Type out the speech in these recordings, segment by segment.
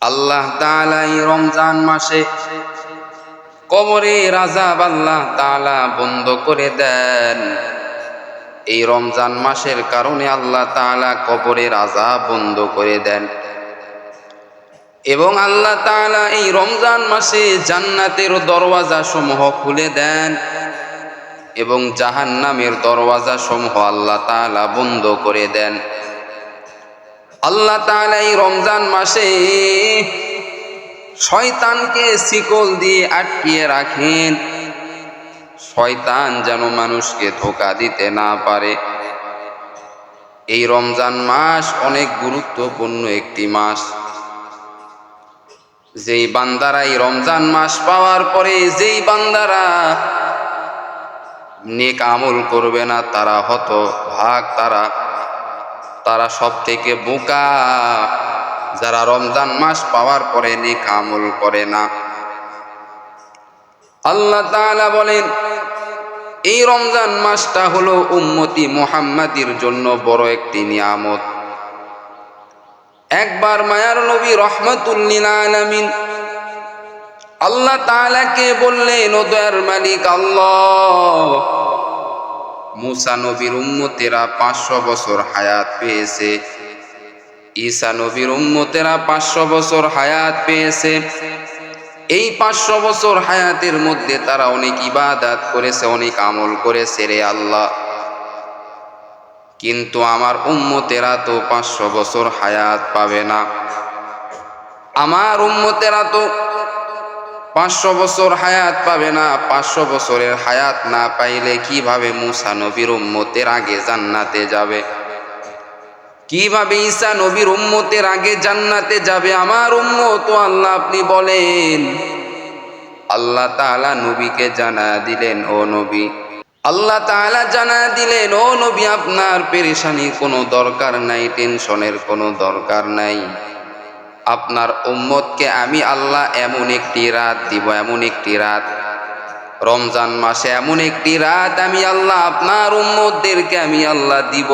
আল্লাহ তাআলা এই রমজান মাসে কবরে আযাব আল্লাহ তাআলা বন্ধ করে দেন। এই রমজান মাসের কারণে আল্লাহ তাআলা কবরে রাজা বন্ধ করে দেন। এবং আল্লাহ তাআলা এই রমজান মাসে জান্নাতের দরওয়াজা সমূহ খুলে দেন এবং জাহান্নামের দরওয়াজা সমূহ আল্লাহ তাআলা বন্ধ করে দেন। আল্লাহ এই রমজান মাসে শয়তানকে শিকল দিয়ে আটকিয়ে রাখেন। শয়তান যেন মানুষকে ধোকা দিতে না পারে। এই রমজান মাস অনেক গুরুত্বপূর্ণ একটি মাস। যেই বান্দারা এই রমজান মাস পাওয়ার পরে যেই বান্দারা নেক আমল করবে না, তারা হত ভাগ তারা তারা সব থেকে বোকা। যারা রমজান মাস পাওয়ার পরে নেক করে না। আল্লাহ তাআলা বলেন, এই রমজান মাসটা হলো উম্মতি মোহাম্মদির জন্য বড় একটি নিয়ামত। একবার মায়ার নবী রহমতুল্লিল আল্লাহ তাআলাকে বললেন, ও দয়ার মালিক আল্লাহ মুসা নবীর উম্মতেরা পাঁচশো বছর হায়াত পেয়েছে। ঈসা নবীর উম্মতেরা পাঁচশো বছর হায়াত পেয়েছে। এই পাঁচশো বছর হায়াতের মধ্যে তারা অনেক ইবাদাত করেছে, অনেক আমল করেছে রে আল্লাহ। কিন্তু আমার উম্মতেরা তো পাঁচশো বছর হায়াত পাবে না। আমার উম্মতেরা তো পাঁচশো বছর হায়াত পাবে না, পাঁচশো বছরের হায়াত না পাইলে কীভাবে মুসা নবীর উম্মতের আগে জান্নাতে যাবে? কীভাবে ঈসা নবীর উম্মতের আগে জান্নাতে যাবে? আমার উম্মত আল্লাহ আপনি বলেন। আল্লাহ তাআলা নবীকে জানা দিলেন, ও নবী। আল্লাহ তাআলা জানা দিলেন, ও নবী, আপনার পেরেশানির কোনো দরকার নাই, টেনশনের কোনো দরকার নাই। আপনার উম্মতকে আমি আল্লাহ এমন একটি রাত দিব, এমন একটি রাত। রমজান মাসে এমন একটি রাত আমি আল্লাহ আপনার উম্মতদেরকে আমি আল্লাহ দিব।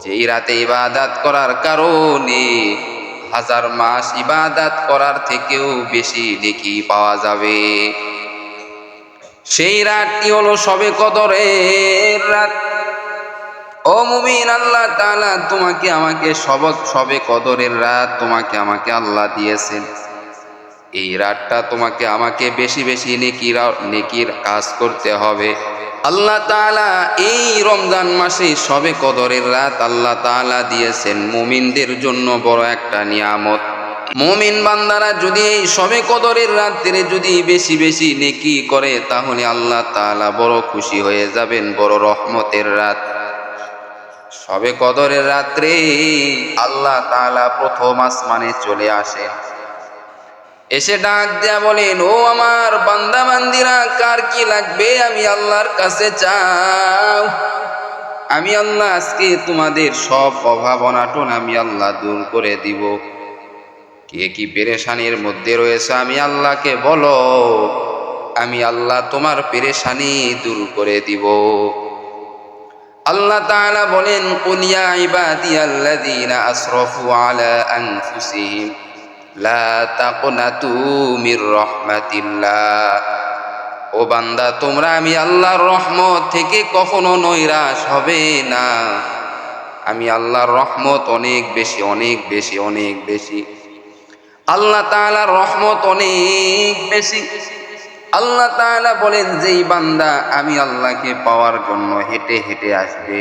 যেই রাতে ইবাদাত করার কারণে হাজার মাস ইবাদাত করার থেকেও বেশি নেকি পাওয়া যাবে। সেই রাতটি হলো সবে কদরের রাত। ও মুমিন, আল্লাহ তাআলা তোমাকে আমাকে সবক সবে কদরের রাত তোমাকে আমাকে আল্লাহ দিয়েছেন। এই রাতটা তোমাকে আমাকে বেশি বেশি নেকির নেকির কাজ করতে হবে। আল্লাহ তাআলা এই রমজান মাসে সবে কদরের রাত আল্লাহ তাআলা দিয়েছেন। মুমিনদের জন্য বড় একটা নিয়ামত। মুমিন বান্দারা যদি এই সবে কদরের রাত্রে যদি বেশি বেশি নেকি করে, তাহলে আল্লাহ তাআলা বড় খুশি হয়ে যাবেন, বড় রহমতের রাত। সবে কদরের রাত্রে আল্লাহ তালা প্রথম আসমানে চলে আসেন। এসে ডাক দেয়া বলেন, ও আমার বান্দা বান্দিরা, কার কি লাগবে? আমি আল্লাহর কাছে চাও। আমি আল্লাহ আজকে তোমাদের সব অভাব অনাটন আমি আল্লাহ দূর করে দিব। কে কি পেরেশানির মধ্যে রয়েছে আমি আল্লাহকে বলো। আমি আল্লাহ তোমার পেরেশানি দূর করে দিব। আল্লাহ তাআলা বলেন, কুল ইয়া ইবাদিয়াল্লাযীনা আসরাফু আলা আনফুসিহিম, লা তাকনাতু মির রাহমাতিল্লাহ। ও বান্দা, তোমরা আমি আল্লাহর রহমত থেকে কখনো নৈরাশ হবে না। আমি আল্লাহর রহমত অনেক বেশি অনেক বেশি অনেক বেশি। আল্লাহ তাআলার রহমত অনেক বেশি। আল্লাহ তাআলা বলেন, যেই বান্দা আমি আল্লাহকে পাওয়ার জন্য হেঁটে হেঁটে আসবে,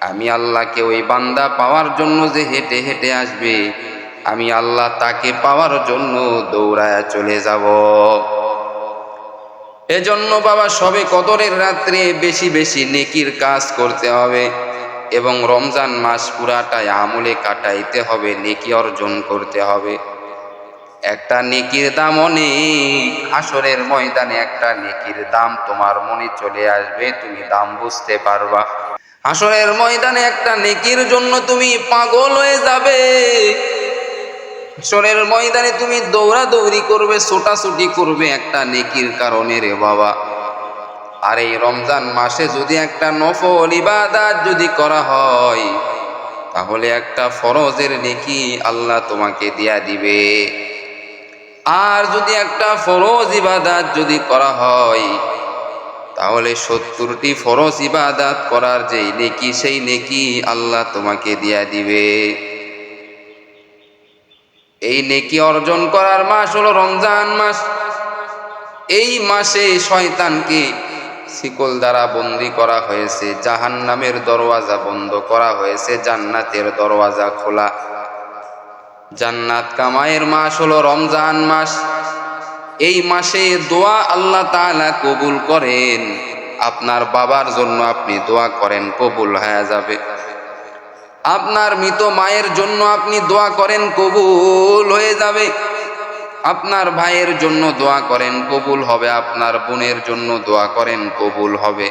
আমি আল্লাহকে ওই বান্দা পাওয়ার জন্য যে হেঁটে হেঁটে আসবে, আমি আল্লাহ তাকে পাওয়ার জন্য দৌড়ায় চলে যাব। এজন্য বাবা, সবে কদরের রাত্রে বেশি বেশি নেকির কাজ করতে হবে এবং রমজান মাস পুরাটাই আমলে কাটাইতে হবে, নেকি অর্জন করতে হবে। একটা নেকির দাম অনেক, হাসরের ময়দানে একটা নেকির দাম তোমার মনে চলে আসবে, তুমি দাম বুঝতে পারবা। হাসরের ময়দানে একটা নেকির জন্য তুমি পাগল হয়ে যাবে। হাসরের ময়দানে তুমি দৌড়াদৌড়ি করবে, ছোটাছুটি করবে একটা নেকির কারণে রে বাবা। আর এই রমজান মাসে যদি একটা নফল ইবাদাত যদি করা হয়, তাহলে একটা ফরজের নেকি আল্লাহ তোমাকে দিয়া দিবে। আর যদি একটা ফরজ ইবাদাত যদি করা হয়, তাহলে সত্তরটি ফরজ ইবাদাত করার যেই নেকি, সেই নেকি আল্লাহ তোমাকে দিয়া দিবে। এই নেকি অর্জন করার মাস হলো রমজান মাস। এই মাসে শয়তানকে শিকল দ্বারা বন্দি করা হয়েছে জাহান নামের দরওয়াজা বন্ধ করা হয়েছে, জান্নাতের দরওয়াজা খোলা। জান্নাত কামায়ের মাস হলো রমজান মাস। এই মাসে দোয়া আল্লাহ তাআলা কবুল করেন। আপনার বাবার জন্য আপনি দোয়া করেন, কবুল হয়ে যাবে। আপনার মৃত মায়ের জন্য আপনি দোয়া করেন, কবুল হয়ে যাবে। আপনার ভাইয়ের জন্য দোয়া করেন, কবুল হবে। আপনার বোনের জন্য দোয়া করেন, কবুল হবে।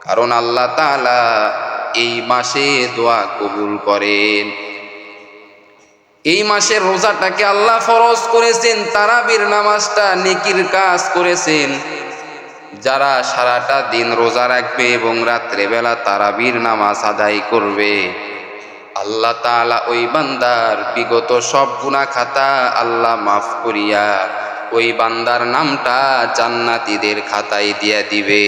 কারণ আল্লাহ তাআলা এই মাসে দোয়া কবুল করেন। এই মাসের রোজাটাকে আল্লাহ ফরজ করেছেন, তারাবির নামাজটা নেকির কাজ করেছেন। যারা সারাটা দিন রোজা রাখবে এবং রাত্রেবেলা তারাবির নামাজ আদায় করবে, আল্লাহ তাআলা ওই বান্দার বিগত সব গুনাহ খাতা আল্লাহ মাফ করিয়া ওই বান্দার নামটা জান্নাতীদের খাতায় দিয়া দিবে।